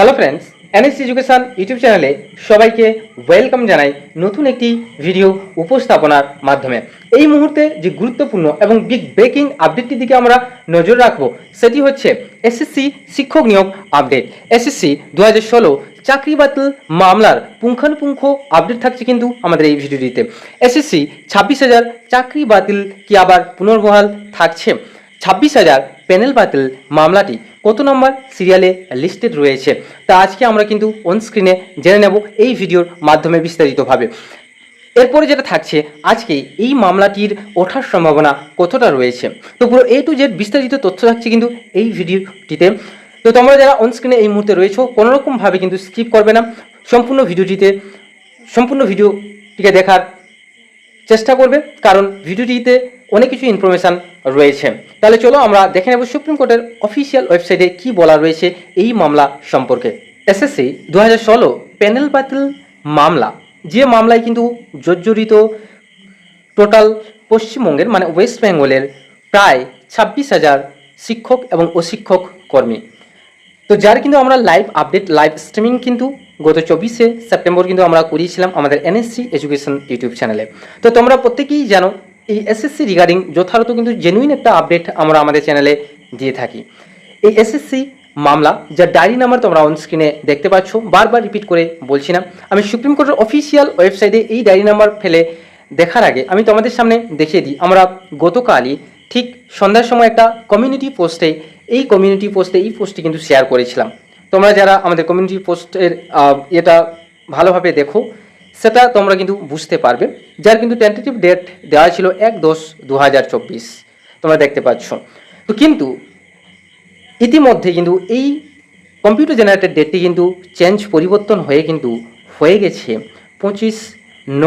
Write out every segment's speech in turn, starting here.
Hello friends NS education YouTube চ্যানেলে সবাইকে welcome জানাই নতুন একটি ভিডিও উপস্থাপনার মাধ্যমে। এই মুহূর্তে যে গুরুত্বপূর্ণ এবং বিগ ব্রেকিং আপডেটটির দিকে আমরা নজর রাখব, সেটি হচ্ছে এসএসসি শিক্ষক নিয়োগ আপডেট এসএসসি দু হাজার ষোলো চাকরি বাতিল মামলার পুঙ্খানুপুঙ্খ আপডেট থাকছে কিন্তু আমাদের এই ভিডিওটিতে এসএসসি ছাব্বিশ হাজার চাকরি বাতিল কি আবার পুনর্বহাল থাকছে? ছাব্বিশ হাজার প্যানেল বাতিল মামলাটি কত নম্বর সিরিয়ালে লিস্টেড রয়েছে? তা আজকে আমরা কিন্তু অন স্ক্রিনে জেনে নেব এই ভিডিওর মাধ্যমে বিস্তারিতভাবে। এরপরে যেটা থাকছে, আজকে এই মামলাটির ওঠার সম্ভাবনা কতটা রয়েছে? তো পুরো এ টু জেড বিস্তারিত তথ্য থাকছে কিন্তু এই ভিডিওটিতে। তো তোমরা যারা অন স্ক্রিনে এই মুহূর্তে রয়েছো, কোনোরকমভাবে কিন্তু স্কিপ করবে না। সম্পূর্ণ ভিডিওটিতে, সম্পূর্ণ ভিডিওটিকে দেখার চেষ্টা করবে। কারণ ভিডিওটিতে অনেক কিছু ইনফরমেশান রয়েছে। তাহলে চলো আমরা দেখে নেব সুপ্রিম কোর্টের অফিসিয়াল ওয়েবসাইটে কি বলা রয়েছে এই মামলা সম্পর্কে। এসএসসি দু হাজার ষোলো প্যানেল বাতিল মামলা। যে মামলায় কিন্তু জর্জরিত টোটাল পশ্চিমবঙ্গের মানে ওয়েস্ট বেঙ্গলের প্রায় ছাব্বিশ হাজার শিক্ষক এবং অশিক্ষক কর্মী। তো যার কিন্তু আমরা লাইভ আপডেট, লাইভ স্ট্রিমিং কিন্তু গত চব্বিশে সেপ্টেম্বর কিন্তু আমরা করিয়েছিলাম আমাদের এনএসসি এডুকেশন ইউটিউব চ্যানেলে। তো তোমরা প্রত্যেকেই জানো এই এসএসসি রিগার্ডিং যথাযথ কিন্তু জেনুইন একটা আপডেট আমরা আমাদের চ্যানেলে দিয়ে থাকি। এই এসএসসি মামলা যার ডায়েরি নাম্বার তোমরা অন স্ক্রিনে দেখতে পাচ্ছ, বারবার রিপিট করে বলছি না। আমি সুপ্রিম কোর্টের অফিসিয়াল ওয়েবসাইটে এই ডায়েরি নাম্বার ফেলে দেখার আগে আমি তোমাদের সামনে দেখিয়ে দিই, আমরা গতকালই ঠিক সন্ধ্যার সময় একটা কমিউনিটি পোস্টে এই কমিউনিটি পোস্টে এই পোস্টটি কিন্তু শেয়ার করেছিলাম। তোমরা যারা আমাদের কমিউনিটি পোস্টের এটা ভালোভাবে দেখো সেটা তোমরা কিন্তু বুঝতে পারবে। যার কিন্তু টেন্টেটিভ ডেট দেওয়া ছিল এক দশ দু তোমরা দেখতে পাচ্ছ। তো কিন্তু ইতিমধ্যে কিন্তু এই কম্পিউটার জেনারেটেড ডেটটি কিন্তু চেঞ্জ পরিবর্তন হয়ে কিন্তু হয়ে গেছে পঁচিশ ন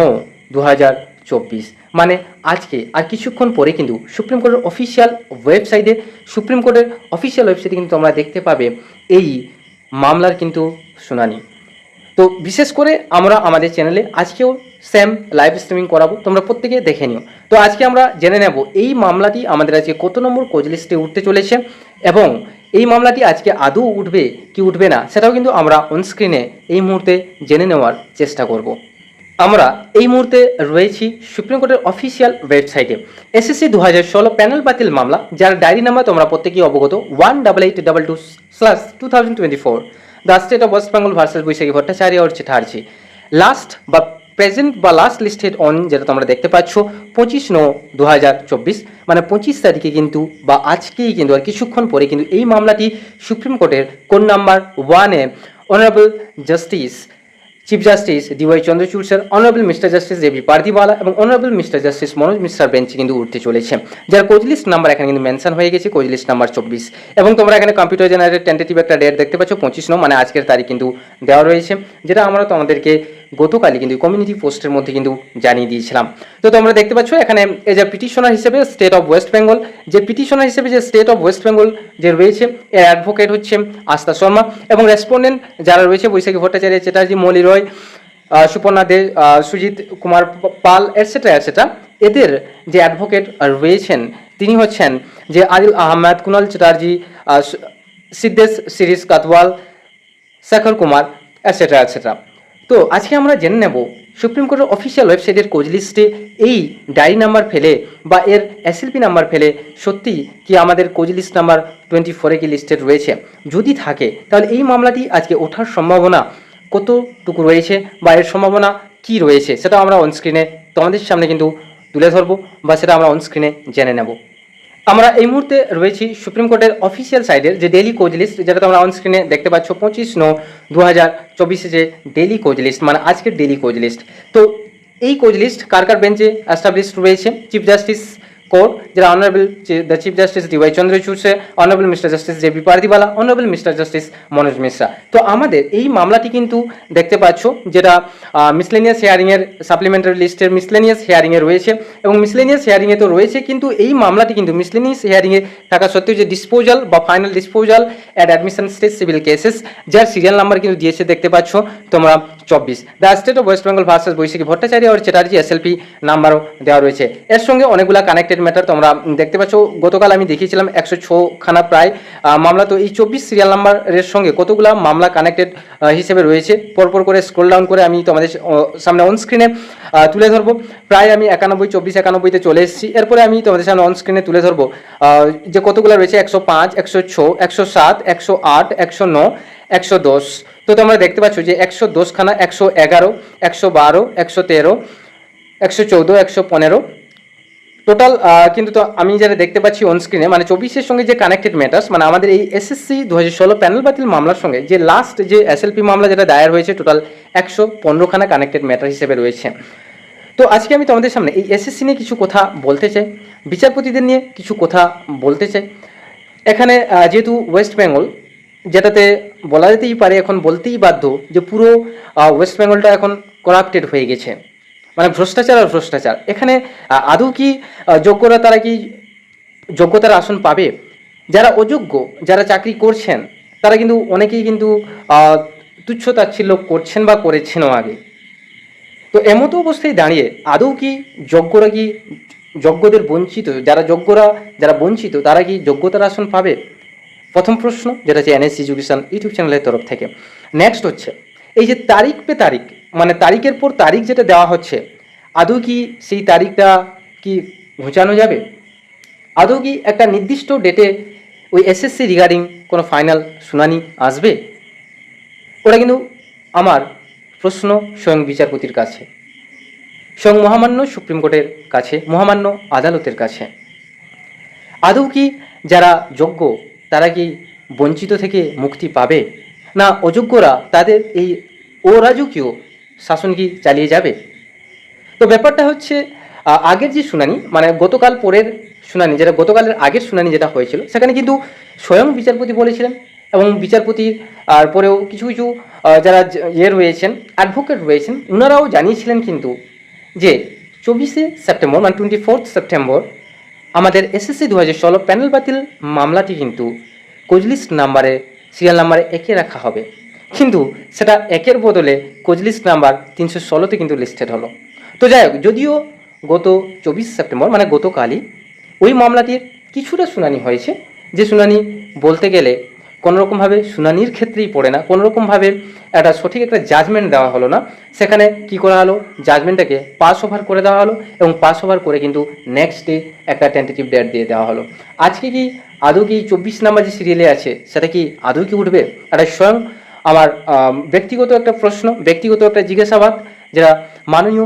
দু হাজার চব্বিশ। মানে আজকে আর কিছুক্ষণ পরে কিন্তু সুপ্রিম কোর্টের অফিসিয়াল ওয়েবসাইটে সুপ্রিম কোর্টের অফিসিয়াল ওয়েবসাইটে কিন্তু তোমরা দেখতে পাবে এই মামলার কিন্তু শুনানি। তো বিশেষ করে আমরা আমাদের চ্যানেলে আজকেও সেম লাইভ স্ট্রিমিং করাবো, তোমরা প্রত্যেকে দেখে নিও। তো আজকে আমরা জেনে নেব এই মামলাটি আমাদের আজকে কত নম্বর কোচ লিস্টে উঠতে চলেছে এবং এই মামলাটি আজকে আদৌ উঠবে, কি উঠবে না, সেটাও কিন্তু আমরা অনস্ক্রিনে এই মুহূর্তে জেনে নেওয়ার চেষ্টা করব। আমরা এই মুহূর্তে রয়েছি সুপ্রিম কোর্টের অফিসিয়াল ওয়েবসাইটে এসএসসি দু হাজার ষোলো প্যানেল বাতিল মামলা, যার ডায়েরি নাম্বার তোমরা প্রত্যেকেই অবগত one double eight double two slash two thousand twenty four the state of West Bengal versus Baishakhi Bhattacharya और চিঠার্জি লাস্ট বা প্রেজেন্ট বা লাস্ট লিস্টেড অন যেটা তোমরা দেখতে পাচ্ছ, পঁচিশ ন দু হাজার চব্বিশ মানে পঁচিশ তারিখে কিন্তু বা আজকেই কিন্তু আর কিছুক্ষণ পরে কিন্তু এই মামলাটি সুপ্রিম কোর্টের কোন নাম্বার ওয়ানে honourable justice chief justice D Y Chandrachud sir honourable mister justice Devi Pardiwala এবং অনারেবল মিস্টার জাস্টিস মনোজ মিশ্রার বেঞ্চে কিন্তু উঠতে চলেছে। যার কোচ লিস্ট নাম্বার এখানে কিন্তু মেনশন হয়ে গেছে কোচ লিস্ট নাম্বার চব্বিশ। এবং তোমরা এখানে কম্পিউটার জেনারেটেড টেন্টেটিভ একটা ডেট দেখতে পাচ্ছ, পঁচিশ নো মানে আজকের তারিখ কিন্তু দেওয়া রয়েছে। যেটা আমরা তোমাদেরকে গতকালই কিন্তু কমিউনিটি পোস্টের মধ্যে কিন্তু জানিয়ে দিয়েছিলাম। তো তোমরা দেখতে পাচ্ছ, এখানে এই যে পিটিশনার হিসেবে স্টেট অফ ওয়েস্ট বেঙ্গল যে পিটিশনার হিসেবে যে স্টেট অফ ওয়েস্ট বেঙ্গল যে রয়েছে, এর অ্যাডভোকেট হচ্ছে আস্থা শর্মা এবং রেসপন্ডেন্ট যারা রয়েছে, বৈশাখী ভট্টাচার্য, চ্যাটার্জি, মলি রয় সুপর্ণা দে সুজিত কুমার পাল এটসেট্রা এটসেট্রা এদের যে অ্যাডভোকেট রয়েছেন, তিনি হচ্ছেন যে আদিল আহমেদ, কুনাল চ্যাটার্জি সিদ্ধেশ শিরিষ কাতওয়াল, শেখর কুমার অ্যাটসেট্রা অ্যাটসেট্রা তো আজকে আমরা জেনে নেব সুপ্রিম কোর্টের অফিসিয়াল ওয়েবসাইটের কোচ লিস্টে এই ডায়েরি নাম্বার ফেলে বা এর এসএলপি নাম্বার ফেলে সত্যি কি আমাদের কোচ লিস্ট নাম্বার টোয়েন্টি ফোরে কি লিস্টেড রয়েছে? যদি থাকে, তাহলে এই মামলাটি আজকে ওঠার সম্ভাবনা কতটুকু রয়েছে বা এর সম্ভাবনা কি রয়েছে সেটা আমরা অনস্ক্রিনে তোমাদের সামনে কিন্তু তুলে ধরবো বা সেটা আমরা অনস্ক্রিনে জেনে নেব। আমরা এই মুহূর্তে রয়েছি সুপ্রিম কোর্টের অফিসিয়াল সাইডের যে ডেলি কোচ লিস্ট যেটা তোমরা অন স্ক্রিনে দেখতে পাচ্ছ, পঁচিশ ন দু হাজার চব্বিশে যে ডেলি কোচ লিস্ট মানে আজকের ডেলি কোচ লিস্ট তো এই কোচ লিস্ট কার কার বেঞ্চে অ্যাস্টাবলিশড রয়েছে? চিফ জাস্টিস কোর্ট যারা honourable the chief justice D Y Chandrachud honourable mister justice J B Pardiwala honourable mister justice Manoj Mishra তো আমাদের এই মামলাটি কিন্তু দেখতে পাচ্ছ, যেটা মিসলেনিয়াস হেয়ারিংয়ের সাপ্লিমেন্টারি লিস্টের মিসলেনিয়াস হেয়ারিংয়ে রয়েছে। এবং মিসলেনিয়াস হেয়ারিংয়ে তো রয়েছে, কিন্তু এই মামলাটি কিন্তু মিসলেনিয়াস হেয়ারিংয়ে থাকা সত্ত্বেও যে ডিসপোজাল বা final disposal at admission state civil cases যার সিরিয়াল নাম্বার কিন্তু দিয়েছে দেখতে পাচ্ছ তোমরা চব্বিশ। The state of West Bengal versus Baishakhi Bhattacharya R Chatterjee S SLP নাম্বারও দেওয়া রয়েছে। এর সঙ্গে অনেকগুলো কানেক্টেড ম্যাটার তোমরা দেখতে পাচ্ছ, গতকাল আমি দেখিয়েছিলাম একশো খানা প্রায়। মামলা, তো এই চব্বিশ সিরিয়াল নাম্বারের সঙ্গে কতগুলো মামলা কানেক্টেড হিসেবে রয়েছে, পরপর করে স্ক্রল ডাউন করে আমি তোমাদের সামনে অন স্ক্রিনে তুলে ধরবো। প্রায় আমি একানব্বই, চব্বিশ একানব্বইতে চলে এসেছি। এরপরে আমি তোমাদের সামনে অন স্ক্রিনে তুলে ধরবো যে কতগুলো রয়েছে, একশো পাঁচ, একশো ছ, একশো সাত, একশো আট, একশো ন একশো দশ। তো তোমরা দেখতে পাচ্ছ যে একশো দশখানা একশো এগারো, একশো বারো, একশো তেরো, একশো চৌদ্দো, একশো পনেরো টোটাল কিন্তু তো আমি যারা দেখতে পাচ্ছি অন স্ক্রিনে মানে চব্বিশের সঙ্গে যে কানেক্টেড ম্যাটার্স মানে আমাদের এই এসএসসি দু হাজার ষোলো প্যানেল বাতিল মামলার সঙ্গে যে লাস্ট যে এসএলপি মামলা যেটা দায়ের হয়েছে টোটাল একশো পনেরোখানা কানেক্টেড ম্যাটার হিসেবে রয়েছে। তো আজকে আমি তোমাদের সামনে এই এসএসসি নিয়ে কিছু কথা বলতে চাই, বিচারপতিদের নিয়ে কিছু কথা বলতে চাই। এখানে যেহেতু ওয়েস্ট বেঙ্গল যেটাতে বলা যেতেই পারে, এখন বলতেই বাধ্য যে পুরো ওয়েস্ট বেঙ্গলটা এখন করাপ্টেড হয়ে গেছে। মানে ভ্রষ্টাচার আর ভ্রষ্টাচার। এখানে আদৌ কি যোগ্যরা তারা কি যোগ্যতার আসন পাবে? যারা অযোগ্য, যারা চাকরি করছেন, তারা কিন্তু অনেকেই কিন্তু তুচ্ছ তাচ্ছিল্য করছেন বা করেছেনও আগে। তো এমতো অবস্থায় দাঁড়িয়ে আদৌ কি যোগ্যরা কি যোগ্যদের বঞ্চিত? যারা যোগ্যরা, যারা বঞ্চিত, তারা কি যোগ্যতার আসন পাবে? প্রথম প্রশ্ন, যেটা হচ্ছে এনএস এডুকেশন ইউটিউব চ্যানেলের তরফ থেকে। নেক্সট হচ্ছে, এই যে তারিখ পে তারিখ মানে তারিখের পর তারিখ যেটা দেওয়া হচ্ছে, আদৌ কি সেই তারিখটা কি ঘুচানো যাবে? আদৌ কি একটা নির্দিষ্ট ডেটে ওই এসএসসি রিগার্ডিং কোনো ফাইনাল শুনানি আসবে? ওটা কিন্তু আমার প্রশ্ন স্বয়ং বিচারপতির কাছে, স্বয়ং মহামান্য সুপ্রিম কোর্টের কাছে, মহামান্য আদালতের কাছে। আদৌ কি যারা যোগ্য, তারা কি বঞ্চিত থেকে মুক্তি পাবে? না অযোগ্যরা তাদের এই অরাজকীয় শাসন কি চালিয়ে যাবে? তো ব্যাপারটা হচ্ছে আগের যে শুনানি মানে গতকাল পরের শুনানি, যেটা গতকালের আগের শুনানি যেটা হয়েছিল, সেখানে কিন্তু স্বয়ং বিচারপতি বলেছিলেন এবং বিচারপতির আর পরেও কিছু কিছু যারা ইয়ে রয়েছেন অ্যাডভোকেট রয়েছেন ওনারাও জানিয়েছিলেন কিন্তু যে চব্বিশে সেপ্টেম্বর মানে টোয়েন্টি ফোর্থ সেপ্টেম্বর, আমাদের এসএসসি দু হাজার ষোলো প্যানেল বাতিল মামলাটি কিন্তু কোজলিস্ট নাম্বারে সিরিয়াল নাম্বারে একে রাখা হবে। কিন্তু সেটা একের বদলে কোজলিস্ট নাম্বার তিনশো ষোলোতে কিন্তু লিস্টেড হলো। তো যাই হোক, যদিও গত চব্বিশ সেপ্টেম্বর মানে গতকালই, ওই মামলাটির কিছুটা শুনানি হয়েছে। যে শুনানি বলতে গেলে কোনোরকমভাবে শুনানির ক্ষেত্রেই পড়ে না, কোনোরকমভাবে একটা সঠিক একটা জাজমেন্ট দেওয়া হলো না। সেখানে কি করা হলো? জাজমেন্টটাকে পাস ওভার করে দেওয়া হলো এবং পাস ওভার করে কিন্তু নেক্সট ডে একটা টেন্টেটিভ ডেট দিয়ে দেওয়া হলো। আজকে কি আদৌ কি চব্বিশ নাম্বার যে সিরিয়ালে আছে, সেটা কি আদৌ কি উঠবে? একটা স্বয়ং আমার ব্যক্তিগত একটা প্রশ্ন, ব্যক্তিগত একটা জিজ্ঞাসাবাদ যারা মাননীয়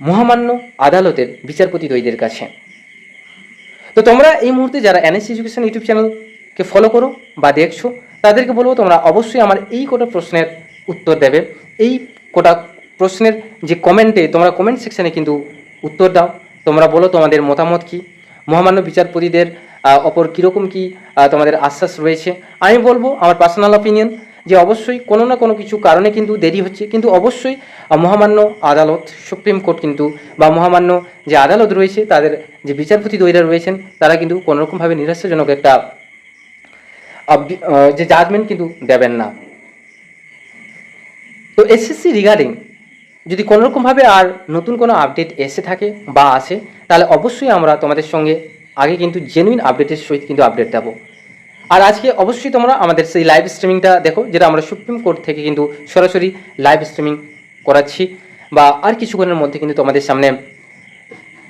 মহামান্য আদালতের বিচারপতি দ্বৈদের কাছে। তো তোমরা এই মুহূর্তে যারা এনএস এডুকেশন ইউটিউব চ্যানেলকে ফলো করো বা দেখছ, তাদেরকে বলব তোমরা অবশ্যই আমার এই কটা প্রশ্নের উত্তর দেবে। এই কটা প্রশ্নের যে কমেন্টে তোমরা কমেন্ট সেকশানে কিন্তু উত্তর দাও। তোমরা বলো তোমাদের মতামত কি? মহামান্য বিচারপতিদের অপর কীরকম কি তোমাদের আশ্বাস রয়েছে? আমি বলব আমার পার্সোনাল অপিনিয়ন যে অবশ্যই কোনো না কোনো কিছু কারণে কিন্তু দেরি হচ্ছে। কিন্তু অবশ্যই মহামান্য আদালত, সুপ্রিম কোর্ট কিন্তু, বা মহামান্য যে আদালত রয়েছে, তাদের যে বিচারপতি দ্বৈরা রয়েছেন, তারা কিন্তু কোনোরকমভাবে নিরাশাজনক একটা যে জাজমেন্ট কিন্তু দেবেন না। তো এসএসসি রিগার্ডিং যদি কোনোরকমভাবে আর নতুন কোনো আপডেট এসে থাকে বা আসে, তাহলে অবশ্যই আমরা তোমাদের সঙ্গে আগে কিন্তু জেনুইন আপডেটের সহিত কিন্তু আপডেট দেবো। আর আজকে অবশ্যই তোমরা আমাদের সেই লাইভ স্ট্রিমিংটা দেখো, যেটা আমরা সুপ্রিম কোর্ট থেকে কিন্তু সরাসরি লাইভ স্ট্রিমিং করাচ্ছি, বা আর কিছুক্ষণের মধ্যে কিন্তু তোমাদের সামনে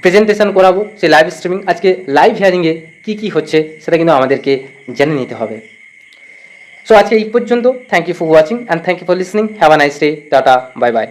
প্রেজেন্টেশন করাবো সেই লাইভ স্ট্রিমিং আজকে লাইভ হিয়ারিংয়ে কী কী হচ্ছে সেটা কিন্তু আমাদেরকে জেনে নিতে হবে। সো আজকে এই পর্যন্ত thank you for watching and thank you for listening have a nice day tata bye bye